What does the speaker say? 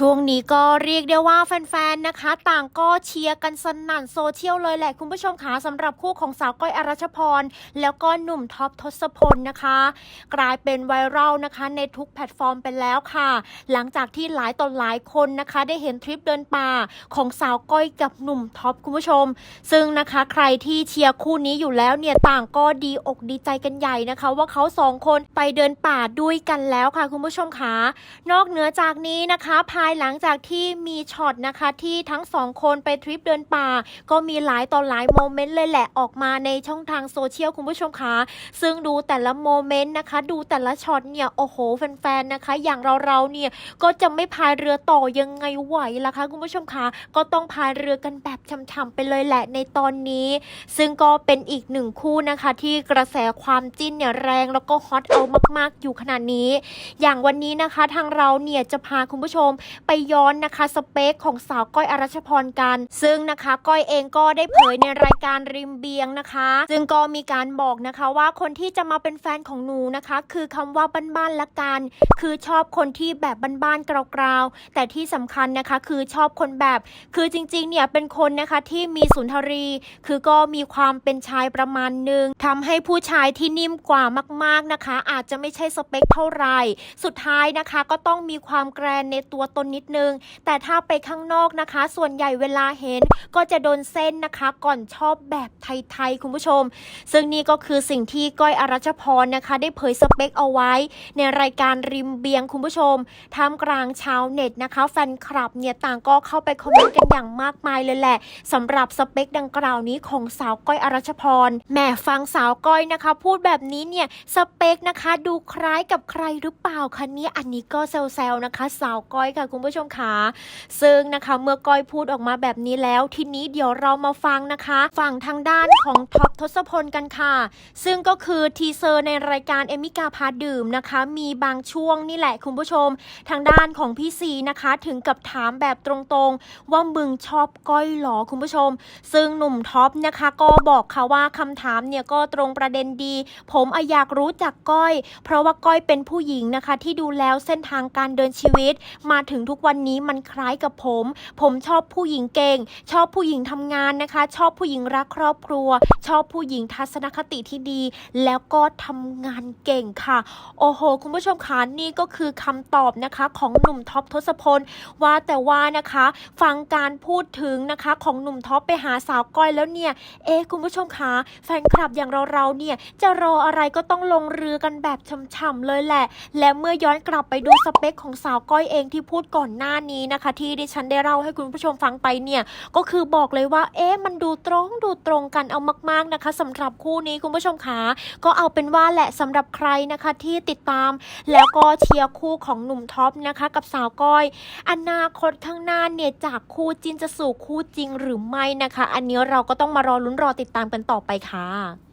ช่วงนี้ก็เรียกได้ว่าแฟนๆ นะคะ ต่างก็เชียร์กันสนั่นโซเชียลเลยแหละคุณผู้ชมคะสำหรับคู่ของสาวก้อยอรัชพร แล้วก็หนุ่มท็อปทศพลนะคะ กลายเป็นไวรัลนะคะในทุกแพลตฟอร์มไปแล้วค่ะ หลังจากที่หลายต่อหลายคนนะคะ ได้เห็นทริปเดินป่าของสาวก้อยกับหนุ่มท็อปคุณผู้ชม ซึ่งนะคะใครที่เชียร์คู่นี้อยู่แล้วเนี่ยต่างก็ดีอกดีใจกันใหญ่นะคะ ว่าเขาสองคนไปเดินป่าด้วยกันแล้วค่ะคุณผู้ชมคะนอกเหนือจากนี้นะคะภายหลังจากที่มีช็อตนะคะที่ทั้งสองคนไปทริปเดินป่า ก็มีหลายต่อหลายโมเมนต์เลยแหละออกมาในช่องทางโซเชียลคุณผู้ชมคะซึ่งดูแต่ละโมเมนต์นะคะ ดูแต่ละช็อตเนี่ยโอ้โหแฟนๆนะคะ อย่างเราๆเนี่ยก็จะไม่พายเรือต่อยังไงไหวล่ะคะคุณผู้ชมคะก็ต้องพายเรือกันแบบช่ำๆไปเลยแหละในตอนนี้ ซึ่งก็เป็นอีกหนึ่งคู่นะคะ ที่กระแสความจิ้นเนี่ยแรงแล้วก็ฮอตเอามากๆอยู่ขนาดนี้ อย่างวันนี้นะคะทางเราเนี่ยจะพาคุณผู้ชมไปย้อนนะคะสเปคของสาวก้อยอรัชพรกัน ซึ่งนะคะก้อยเองก็ได้เผยในรายการริมเบียงนะคะ ซึ่งก็มีการบอกนะคะว่าคนที่จะมาเป็นแฟนของหนูนะคะ คือคำว่าบ้านๆละกัน คือชอบคนที่แบบบ้านๆกราวๆ แต่ที่สำคัญนะคะคือชอบคนแบบ คือจริงๆเนี่ยเป็นคนนะคะที่มีสุนทรี คือก็มีความเป็นชายประมาณหนึ่งทำให้ผู้ชายที่นิ่มกว่ามากๆนะคะ อาจจะไม่ใช่สเปคเท่าไหร่ สุดท้ายนะคะก็ต้องมีความแกรนในตัวตนนิดนึง แต่ถ้าไปข้างนอกนะคะ ส่วนใหญ่เวลาเห็นก็จะโดนเส้นนะคะ ก่อนชอบแบบไทยๆคุณผู้ชม ซึ่งนี่ก็คือสิ่งที่ก้อยอรัชพรนะคะ ได้เผยสเปคเอาไว้ ในรายการริมเบียงคุณผู้ชมท่ามกลางชาวเน็ตนะคะ แฟนคลับเนี่ยต่างก็เข้าไปคอมเมนต์กันอย่างมากมายเลยแหละสำหรับสเปคดังกล่าวนี้ของสาวก้อยอรัชพรแหม่ฟังสาวก้อยนะคะ พูดแบบนี้เนี่ยสเปคนะคะ ดูคล้ายกับใครหรือเปล่าคะเนี่ยอันนี้ก็แซวๆนะคะ สาวก้อยค่ะคุณผู้ชมคะซึ่งนะคะเมื่อก้อยพูดออกมาแบบนี้แล้ว ทีนี้เดี๋ยวเรามาฟังนะคะ ฝั่งทางด้านของท็อปทศพลกันค่ะ ซึ่งก็คือทีเซอร์ในรายการเอมิกาพาดื่มนะคะ มีบางช่วงนี่แหละคุณผู้ชม ทางด้านของพี่ซีนะคะ ถึงกับถามแบบตรงๆ ว่ามึงชอบก้อยหรอคุณผู้ชม ซึ่งหนุ่มท็อปนะคะ ก็บอกค่ะว่าคำถามเนี่ยก็ตรงประเด็นดี ผมอะอยากรู้จักก้อย เพราะว่าก้อยเป็นผู้หญิงนะคะ ที่ดูแล้วเส้นทางการเดินชีวิตมาถึงึงทุกวันนี้มันคล้ายกับผม ผมชอบผู้หญิงเก่ง ชอบผู้หญิงทำงานนะคะ ชอบผู้หญิงรักครอบครัว ชอบผู้หญิงทัศนคติที่ดี แล้วก็ทำงานเก่งค่ะ โอ้โห คุณผู้ชมคะนี่ก็คือคำตอบนะคะของหนุ่มท็อปทศพล ว่าแต่ว่านะคะ ฟังการพูดถึงนะคะของหนุ่มท็อปไปหาสาวก้อยแล้วเนี่ย เอ๊คุณผู้ชมคะแฟนคลับอย่างเราๆเนี่ยจะรออะไรก็ต้องลงเรือกันแบบช่ำๆเลยแหละ และเมื่อย้อนกลับไปดูสเปคของสาวก้อยเองที่พูดก่อนหน้านี้นะคะ ที่ดิฉันได้เล่าให้คุณผู้ชมฟังไปเนี่ยก็คือบอกเลยว่า เอ๊ะมันดูตรงดูตรงกันเอามาก ๆนะคะสำหรับคู่นี้คุณผู้ชมคะก็เอาเป็นว่าแหละสำหรับใครนะคะที่ติดตาม แล้วก็เชียร์คู่ของหนุ่มท็อปนะคะ กับสาวก้อยอนาคตข้างหน้าเนี่ยจากคู่จินจะสู่คู่จริงหรือไม่นะคะ อันนี้เราก็ต้องมารอลุ้นรอติดตามกันต่อไปค่ะ